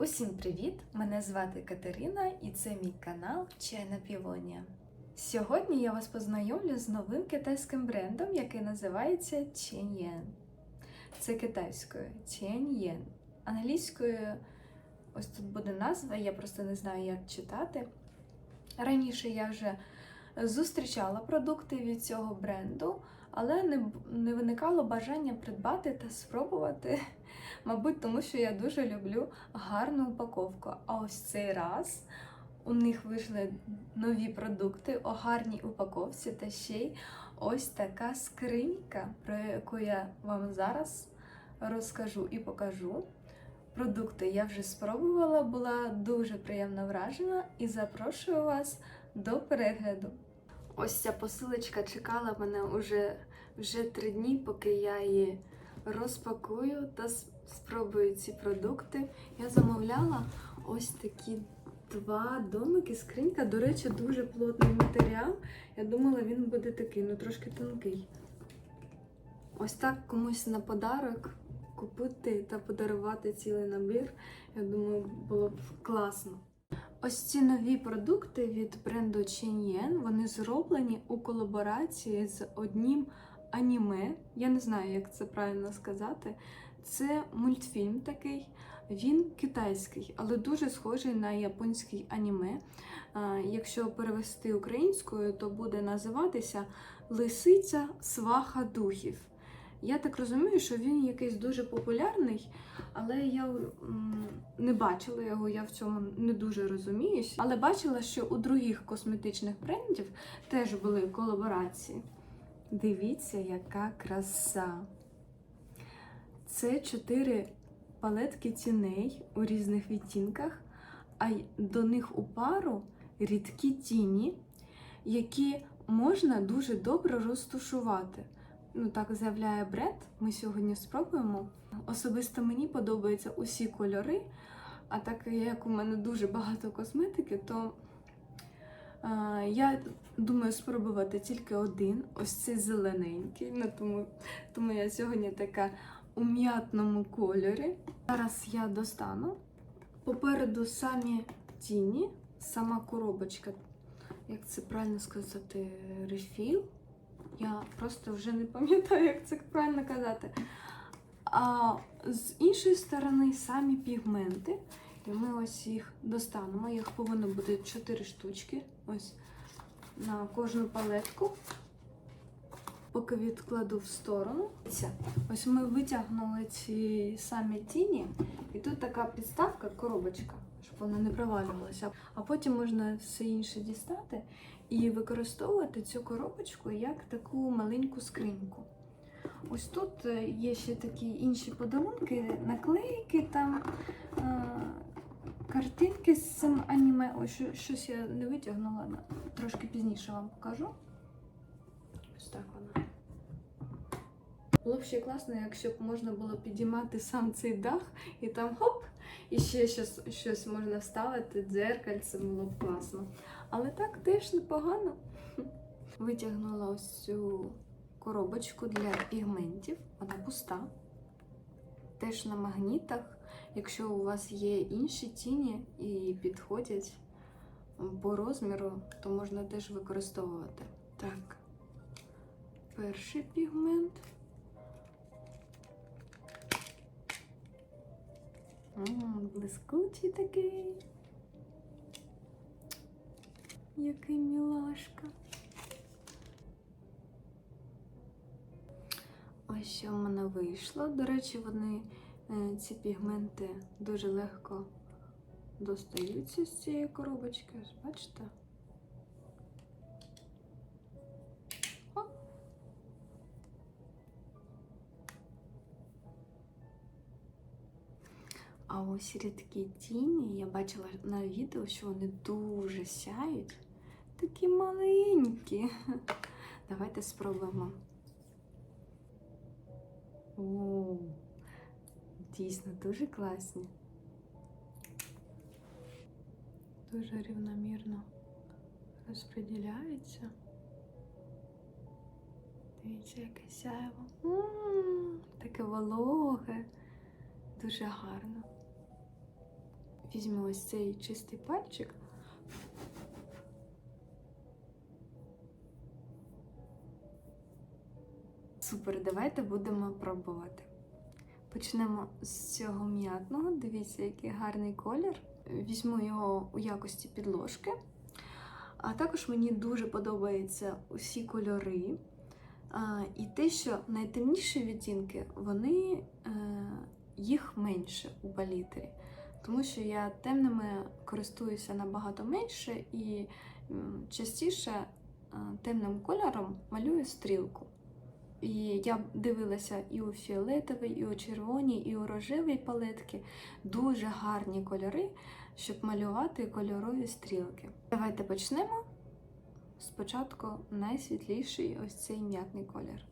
Усім привіт! Мене звати Катерина і це мій канал Чайна Півонія. Сьогодні я вас познайомлю з новим китайським брендом, який називається Qianyan. Це китайською Qianyan. Англійською ось тут буде назва, я просто не знаю, як читати. Раніше я вже зустрічала продукти від цього бренду, але не, не виникало бажання придбати та спробувати. Мабуть, тому що я дуже люблю гарну упаковку. А ось цей раз у них вийшли нові продукти у гарній упаковці та ще й ось така скринька, про яку я вам зараз розкажу і покажу. Продукти я вже спробувала, була дуже приємно вражена і запрошую вас до перегляду. Ось ця посилочка чекала мене уже, вже три дні, поки я її розпакую та спробую ці продукти. Я замовляла ось такі два домики, скринька. До речі, дуже плотний матеріал. Я думала, він буде такий, ну трошки тонкий. Ось так комусь на подарок купити та подарувати цілий набір. Я думаю, було б класно. Ось ці нові продукти від бренду Chinyen, вони зроблені у колаборації з одним аніме. Я не знаю, як це правильно сказати. Це мультфільм такий, він китайський, але дуже схожий на японський аніме. Якщо перевести українською, то буде називатися Лисиця сваха духів. Я так розумію, що він якийсь дуже популярний, але я не бачила його, я в цьому не дуже розуміюсь. Але бачила, що у других косметичних брендів теж були колаборації. Дивіться, яка краса! Це чотири палетки тіней у різних відтінках, а до них у пару рідкі тіні, які можна дуже добре розтушувати. Ну, так заявляє бренд. Ми сьогодні спробуємо. Особисто мені подобаються усі кольори, а так як у мене дуже багато косметики, то а, я думаю спробувати тільки один, ось цей зелененький. Ну, тому, тому я сьогодні така у м'ятному кольорі. Зараз я достану. Попереду самі тіні, сама коробочка, як це правильно сказати, рефіл. Я просто вже не пам'ятаю, як це правильно казати. А з іншої сторони самі пігменти. І ми ось їх достанемо. Їх повинно бути 4 штучки. Ось на кожну палетку. Поки відкладу в сторону. Ось ми витягнули ці самі тіні, і тут така підставка, коробочка, вона не провалювалася. А потім можна все інше дістати і використовувати цю коробочку як таку маленьку скриньку. Ось тут е, є ще такі інші подарунки, наклейки там. е, Картинки з цим аніме. Ось щось я не витягнула, трошки пізніше вам покажу. Ось так вона. Було б ще класно, якщо б можна було підіймати сам цей дах і там хоп, і ще щось, щось можна вставити, дзеркальце було б класно. Але так теж непогано. Витягнула ось цю коробочку для пігментів. Вона пуста. Теж на магнітах. Якщо у вас є інші тіні і підходять по розміру, то можна теж використовувати. Так, перший пігмент. Блискучий такий. Який мілашка. Ось що в мене вийшло. До речі, вони е, ці пігменти дуже легко достаються з цієї коробочки. Бачите? А ось рідкі тіні, я бачила на відео, що вони дуже сяють. Такі маленькі. Давайте спробуємо. О, дійсно дуже класні. Дуже рівномірно розподіляються. Дивіться, яке сяєво. М, Таке вологе, дуже гарно. Візьму ось цей чистий пальчик. Супер, давайте будемо пробувати. Почнемо з цього м'ятного. Дивіться, який гарний колір. Візьму його у якості підложки. А також мені дуже подобаються усі кольори. А, і те, що найтемніші відтінки, вони е, їх менше у палітрі. Тому що я темними користуюся набагато менше і частіше е, темним кольором малюю стрілку. І я дивилася і у фіолетовій, і у червоній, і у рожевій палетки. Дуже гарні кольори, щоб малювати кольорові стрілки. Давайте почнемо. Спочатку найсвітліший ось цей м'ятний колір.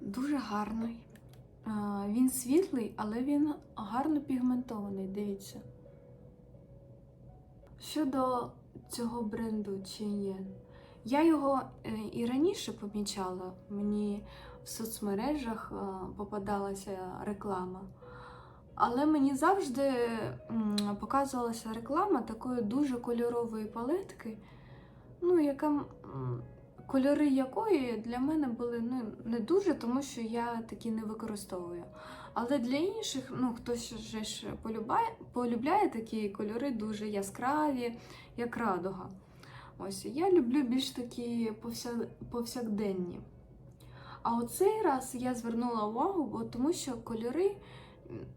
Дуже гарний. Він світлий, але він гарно пігментований, дивіться. Щодо цього бренду Cheyenne, я його е, і раніше помічала. Мені в соцмережах е, попадалася реклама. Але мені завжди показувалася реклама такої дуже кольорової палетки, ну, яка, кольори якої для мене були ну, не дуже, тому що я такі не використовую. Але для інших, ну, хтось же ж полюбає, полюбляє такі кольори дуже яскраві, як радуга. Ось я люблю більш такі повсякденні. А оцей раз я звернула увагу, бо тому що кольори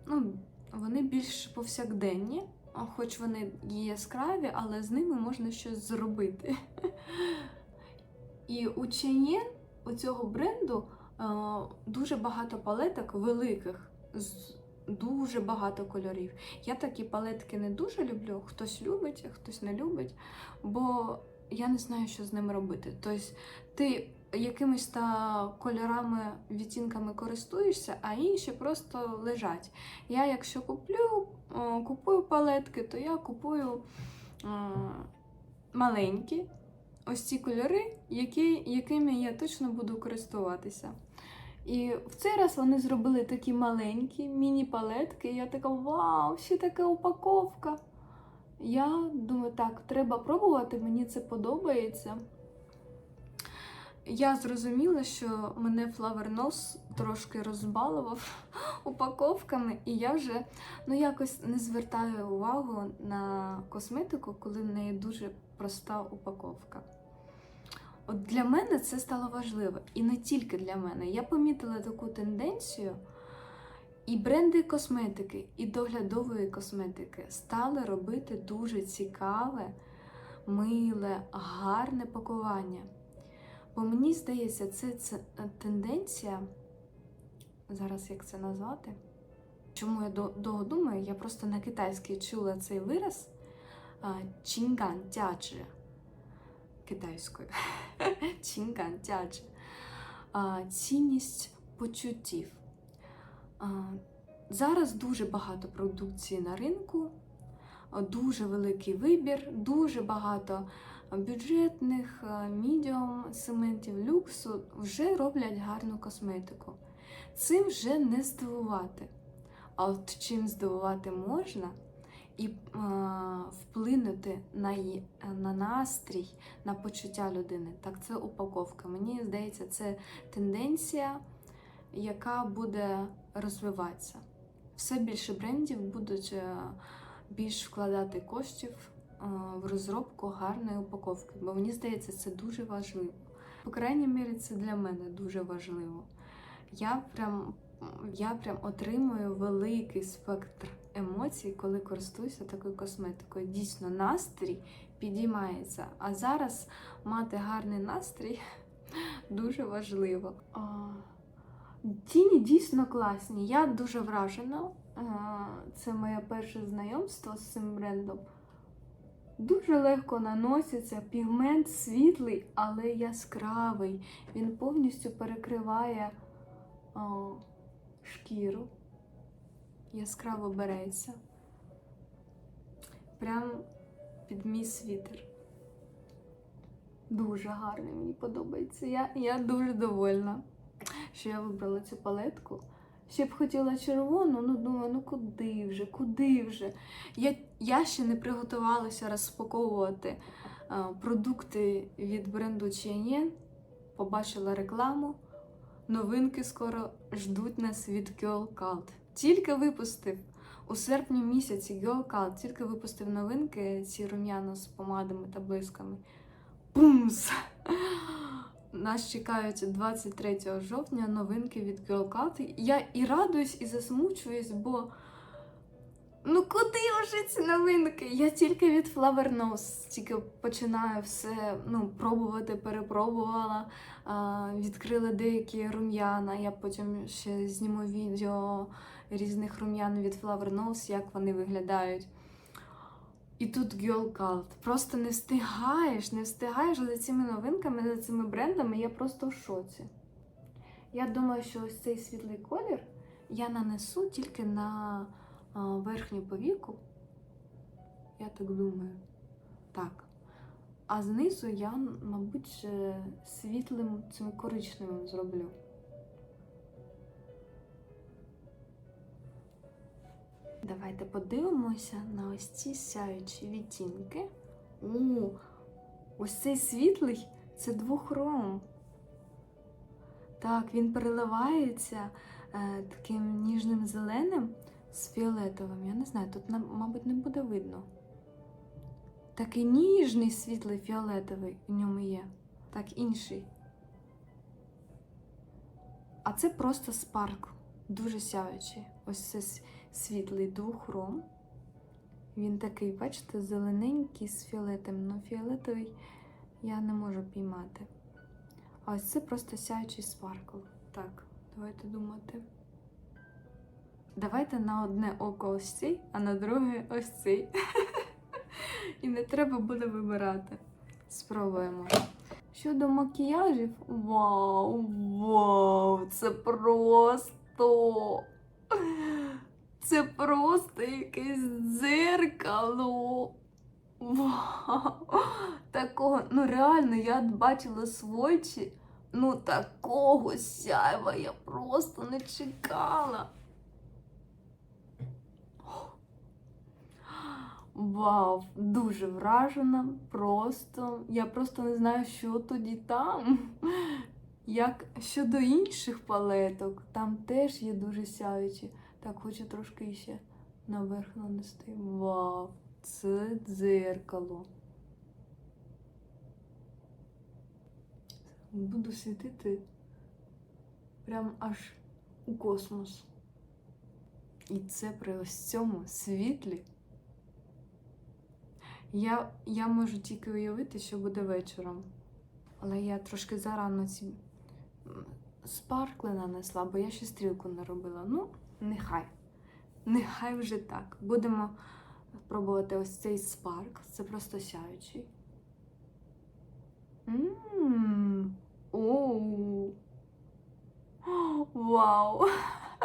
ну, вони більш повсякденні, хоч вони яскраві, але з ними можна щось зробити. І у Cheyenne, у цього бренду, е, дуже багато палеток великих, дуже багато кольорів. Я такі палетки не дуже люблю. Хтось любить, хтось не любить, бо я не знаю, що з ними робити. Тобто, ти якимись та кольорами, відтінками користуєшся, а інші просто лежать. Я, якщо куплю, купую палетки, то я купую маленькі ось ці кольори, які, якими я точно буду користуватися. І в цей раз вони зробили такі маленькі міні-палетки. Я така, вау, ще така упаковка. Я думаю, так, треба пробувати, мені це подобається. Я зрозуміла, що мене Nose трошки розбалував упаковками, і я вже ну, якось не звертаю увагу на косметику, коли в неї дуже проста упаковка. От для мене це стало важливо. І не тільки для мене. Я помітила таку тенденцію, і бренди косметики, і доглядової косметики стали робити дуже цікаве, миле, гарне пакування. Бо мені здається, це, це тенденція, зараз як це назвати. Чому я довго думаю, я просто на китайській чула цей вираз чінган тячі китайською. Чінган тячі. Цінність почуттів. Зараз дуже багато продукції на ринку, дуже великий вибір, дуже багато бюджетних, мідіум сегментів люксу вже роблять гарну косметику. Цим вже не здивувати. А от чим здивувати можна і е, вплинути на, її, на настрій, на почуття людини, так це упаковка. Мені здається, це тенденція, яка буде розвиватися. Все більше брендів будуть більш вкладати коштів в розробку гарної упаковки, бо мені здається, це дуже важливо. По крайній мірі, це для мене дуже важливо. Я прям я прям отримую великий спектр емоцій, коли користуюся такою косметикою. Дійсно, настрій підіймається. А зараз мати гарний настрій дуже важливо. Тіні дійсно класні. Я дуже вражена. Це моє перше знайомство з цим брендом. Дуже легко наноситься, пігмент світлий, але яскравий. Він повністю перекриває о, шкіру, яскраво береться. Прям під мій світер. Дуже гарний, мені подобається. Я, Я дуже довольна, що я вибрала цю палетку. Ще б хотіла червону, ну думаю, ну куди вже, куди вже. Я, я ще не приготувалася розпаковувати а, продукти від бренду Cheyenne. Побачила рекламу. Новинки скоро ждуть нас від Girl Cult. Тільки випустив у серпні місяці Girl Cult тільки випустив новинки, ці рум'яна з помадами та блисками. Бумс! Нас чекають 23 жовтня новинки від Girl Я і радуюсь, і засмучуюсь, бо ну куди вже ці новинки? Я тільки від Flower Nose, тільки починаю все ну, пробувати, перепробувала. А, відкрила деякі рум'яна. Я потім ще зніму відео різних рум'ян від Flower Nose, як вони виглядають. І тут Girl Cult. Просто не встигаєш, не встигаєш за цими новинками, за цими брендами. Я просто в шоці. Я думаю, що ось цей світлий колір я нанесу тільки на верхню повіку. Я так думаю. Так. А знизу я, мабуть, світлим цим коричневим зроблю. Давайте подивимося на ось ці сяючі відтінки. О, ось цей світлий це двохром. Так, він переливається е, таким ніжним зеленим з фіолетовим. Я не знаю, тут, мабуть, не буде видно. Такий ніжний світлий фіолетовий у ньому є. Так, інший. А це просто спарк, дуже сяючий. Ось це світлий двохром. Він такий, бачите, зелененький з фіолетом. Ну, фіолетовий я не можу піймати. А ось це просто сяючий спаркл. Так, давайте думати. Давайте на одне око ось цей, а на друге ось цей. І не треба буде вибирати. Спробуємо. Щодо макіяжів, вау, вау, це просто. Це просто якесь дзеркало. Вау! Такого, ну реально, я бачила свойчі, ну такого сяйва я просто не чекала. Вау, дуже вражена. Просто я просто не знаю, що тоді там. Як щодо інших палеток, там теж є дуже сяючі. Так, хочу трошки ще наверх нанести. Вау, це дзеркало. Буду світити прям аж у космос. І це при ось цьому світлі. Я, я можу тільки уявити, що буде вечором. Але я трошки зарано ці спаркли нанесла, бо я ще стрілку не робила. Ну, нехай. Нехай вже так. Будемо пробувати ось цей спарк. Це просто сяючий. Мм. Оу. Вау!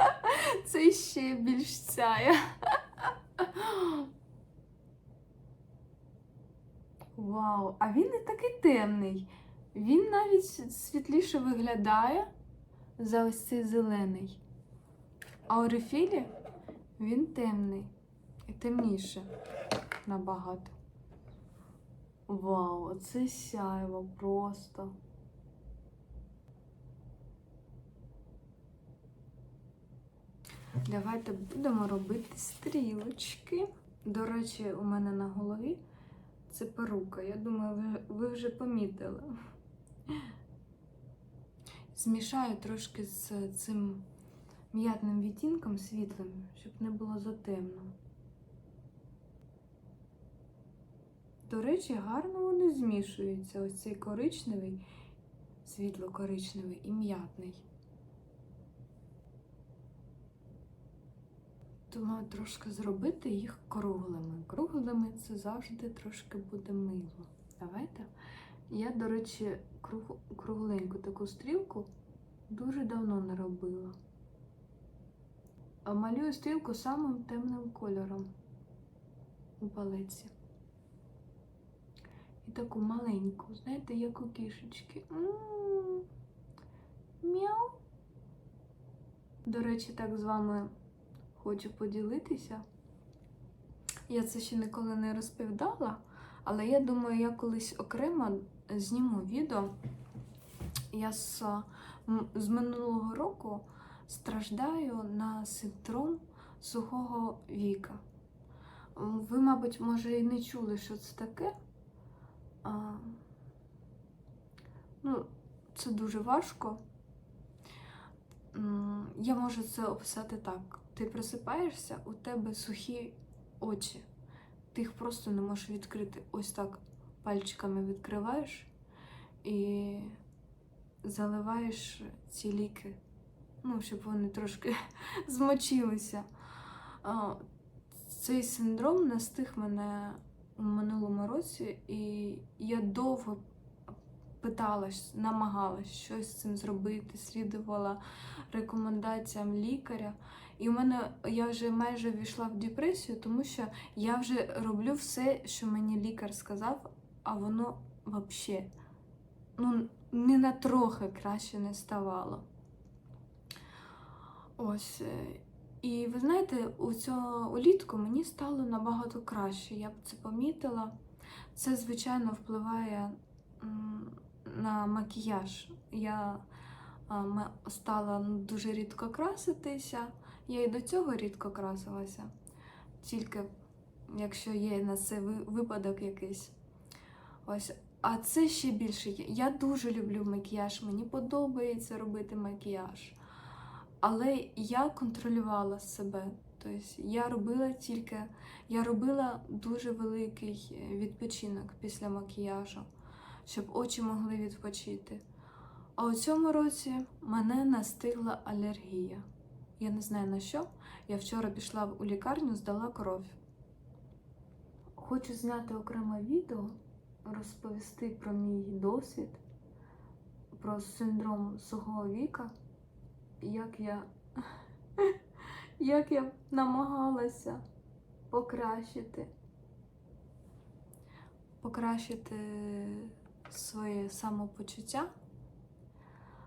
Це ще більш сяє. Вау, а він не такий темний. Він навіть світліше виглядає за ось цей зелений. А у рефілі він темний і темніше набагато. Вау, оце сяйво просто. Давайте будемо робити стрілочки. До речі, у мене на голові це перука. Я думаю, ви вже помітили. Змішаю трошки з цим м'ятним відтінком світлим, щоб не було затемно. До речі, гарно вони змішуються. Ось цей коричневий, світло-коричневий і м'ятний. Думаю, трошки зробити їх круглими. Круглими це завжди трошки буде мило. Давайте. Я, до речі, круг, кругленьку таку стрілку дуже давно не робила. Малюю стрілку самим темним кольором у палеці. І таку маленьку, знаєте, як у кішечки. Мяу. До речі, так з вами хочу поділитися. Я це ще ніколи не розповідала, але я думаю, я колись окремо зніму відео. Я з, з минулого року страждаю на синдром сухого віка. Ви, мабуть, може, і не чули, що це таке. А, ну, це дуже важко. Я можу це описати так: ти просипаєшся, у тебе сухі очі. Ти їх просто не можеш відкрити. Ось так пальчиками відкриваєш і заливаєш ці ліки, ну, щоб вони трошки змочилися. Цей синдром настиг мене у минулому році, і я довго питалась, намагалась щось з цим зробити, слідувала рекомендаціям лікаря. І у мене я вже майже ввійшла в депресію, тому що я вже роблю все, що мені лікар сказав, а воно взагалі ну, не на трохи краще не ставало. Ось. е, І ви знаєте, у цього улітку мені стало набагато краще. Я б це помітила. Це, звичайно, впливає на макіяж. Я стала ну, дуже рідко краситися. Я і до цього рідко красилася. Тільки якщо є на це випадок якийсь. Ось. А це ще більше. Я дуже люблю макіяж, мені подобається робити макіяж. Але я контролювала себе. Тобто я робила тільки, я робила дуже великий е, відпочинок після макіяжу, щоб очі могли відпочити. А у цьому році мене настигла алергія. Я не знаю на що. Я вчора пішла у лікарню, здала кров. Хочу зняти окреме відео, розповісти про мій досвід, про синдром сухого віка, як я, як я намагалася покращити, покращити своє самопочуття.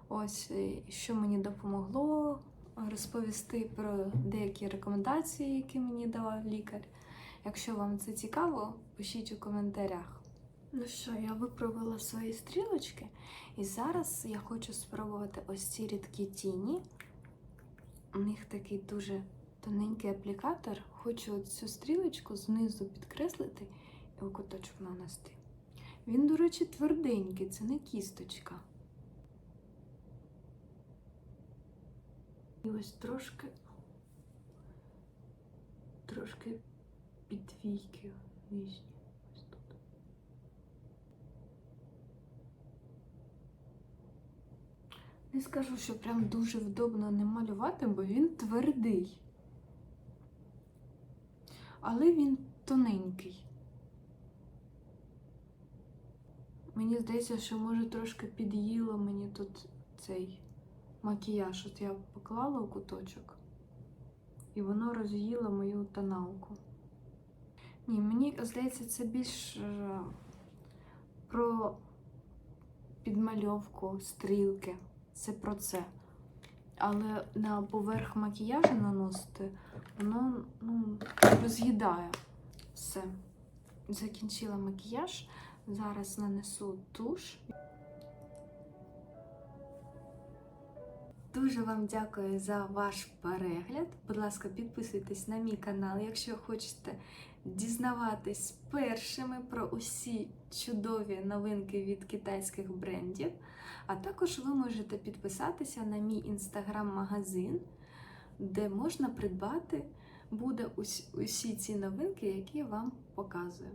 Ось що мені допомогло, розповісти про деякі рекомендації, які мені давав лікар. Якщо вам це цікаво, пишіть у коментарях. Ну що, я виправила свої стрілочки, і зараз я хочу спробувати ось ці рідкі тіні. У них такий дуже тоненький аплікатор. Хочу цю стрілочку знизу підкреслити і у куточок нанести. Він, до речі, тверденький, це не кісточка. І ось трошки, трошки підвійки нижні. Ось тут. Не скажу, що прям дуже вдобно не малювати, бо він твердий. Але він тоненький. Мені здається, що може трошки під'їло мені тут цей макіяж. От я поклала у куточок, і воно роз'їло мою тоналку. Ні, мені здається, це більш е, про підмальовку, стрілки. Це про це. Але на поверх макіяжу наносити, воно ну, роз'їдає все. Закінчила макіяж. Зараз нанесу туш. Дуже вам дякую за ваш перегляд. Будь ласка, підписуйтесь на мій канал, якщо хочете дізнаватись першими про усі чудові новинки від китайських брендів. А також ви можете підписатися на мій інстаграм-магазин, де можна придбати буде усі, ці новинки, які я вам показую.